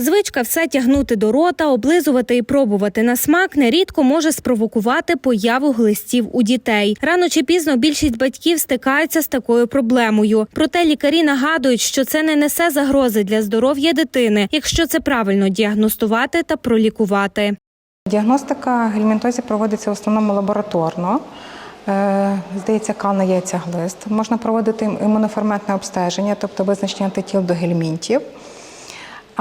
Звичка все тягнути до рота, облизувати і пробувати на смак нерідко може спровокувати появу глистів у дітей. Рано чи пізно більшість батьків стикаються з такою проблемою. Проте лікарі нагадують, що це не несе загрози для здоров'я дитини, якщо це правильно діагностувати та пролікувати. Діагностика гельмінтозів проводиться в основному лабораторно. Е, Здається, кал на яйця-глист. Можна проводити імуноферментне обстеження, тобто визначення антитіл до гельмінтів.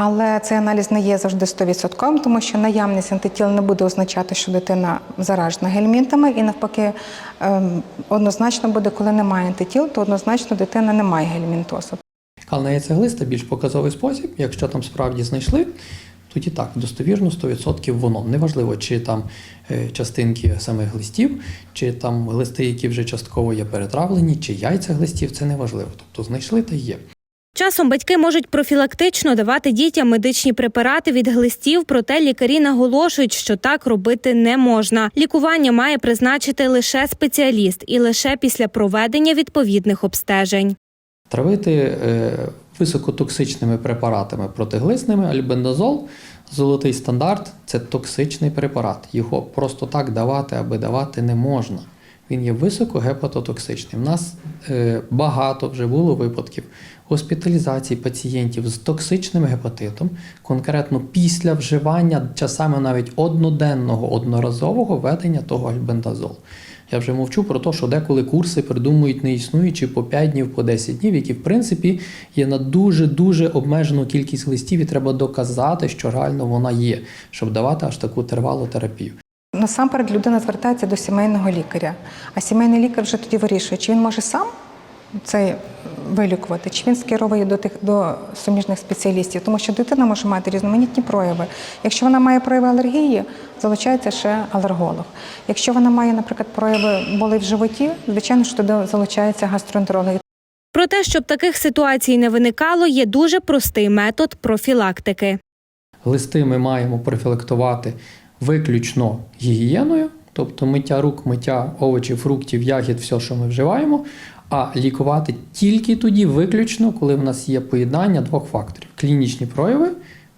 Але цей аналіз не є завжди 100%, тому що наявність антитіл не буде означати, що дитина заражена гельмінтами, і навпаки, ем, однозначно буде, коли немає антитіл, то однозначно дитина не має гельмінтозу. Кал на яйцеглиста більш показовий спосіб. Якщо там справді знайшли, тоді так, достовірно 100% воно. Неважливо, чи там е, частинки самих глистів, чи там глисти, які вже частково є перетравлені, чи яйця глистів, це неважливо. Тобто знайшли та є. Часом батьки можуть профілактично давати дітям медичні препарати від глистів, проте лікарі наголошують, що так робити не можна. Лікування має призначити лише спеціаліст і лише після проведення відповідних обстежень. Травити е, високотоксичними препаратами протиглисними альбендазол, золотий стандарт це токсичний препарат. Його просто так давати, аби давати не можна. Він є високогепатотоксичним. У нас е, багато вже було випадків госпіталізації пацієнтів з токсичним гепатитом, конкретно після вживання часами навіть одноденного одноразового введення того альбендазолу. Я вже мовчу про те, що деколи курси придумують неіснуючі по 5 днів, по 10 днів, які в принципі є на дуже-дуже обмежену кількість листів, і треба доказати, що реально вона є, щоб давати аж таку тривалу терапію. Насамперед людина звертається до сімейного лікаря, а сімейний лікар вже тоді вирішує, чи він може сам це вилікувати, чи він скеровує до тих до суміжних спеціалістів, тому що дитина може мати різноманітні прояви. Якщо вона має прояви алергії, залучається ще алерголог. Якщо вона має, наприклад, прояви боли в животі, звичайно, що туди залучається гастроентеролог. Про те, щоб таких ситуацій не виникало, є дуже простий метод профілактики. Листи ми маємо профілактувати виключно гігієною, тобто миття рук, миття овочів, фруктів, ягід, все, що ми вживаємо, а лікувати тільки тоді, виключно, коли в нас є поєднання двох факторів: клінічні прояви,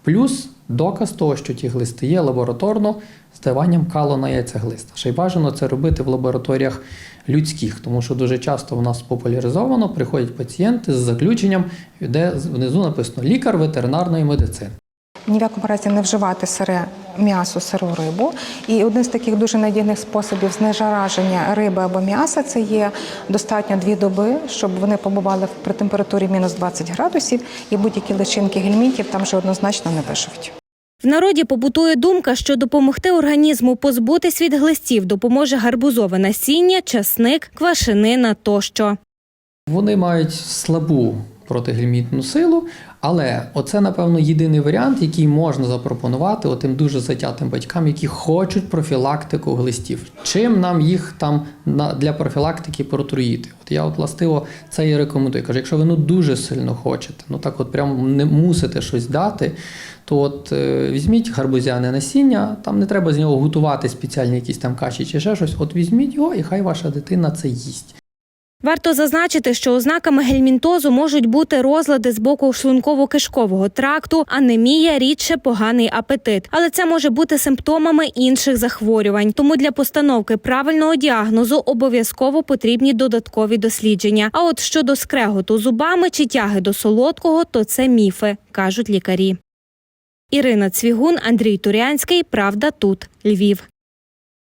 плюс доказ того, що ті глисти є лабораторно з даванням калу на яйцеглиста. Ще й бажано це робити в лабораторіях людських, тому що дуже часто в нас популяризовано приходять пацієнти з заключенням, де внизу написано лікар ветеринарної медицини. Ні в якому разі не вживати сире м'ясо, сиру рибу. І один з таких дуже надійних способів знежараження риби або м'яса це є достатньо дві доби, щоб вони побували при температурі мінус 20 градусів, і будь-які личинки гельмінтів там вже однозначно не виживуть. В народі побутує думка, що допомогти організму позбутись від глистів допоможе гарбузове насіння, часник, квашенина тощо. Вони мають слабу протигельмінтну силу, але оце, напевно, єдиний варіант, який можна запропонувати отим дуже затятим батькам, які хочуть профілактику глистів. Чим нам їх там для профілактики протруїти? От я от властиво це і рекомендую. Кажу, якщо ви ну дуже сильно хочете, ну так от прям не мусите щось дати, то от е, візьміть гарбузяне насіння, там не треба з нього готувати спеціальні якісь там каші чи ще щось. От візьміть його, і хай ваша дитина це їсть. Варто зазначити, що ознаками гельмінтозу можуть бути розлади з боку шлунково-кишкового тракту, анемія, рідше поганий апетит. Але це може бути симптомами інших захворювань. Тому для постановки правильного діагнозу обов'язково потрібні додаткові дослідження. А от щодо скреготу зубами чи тяги до солодкого, то це міфи, кажуть лікарі. Ірина Цвігун, Андрій Турянський. Правда тут Львів.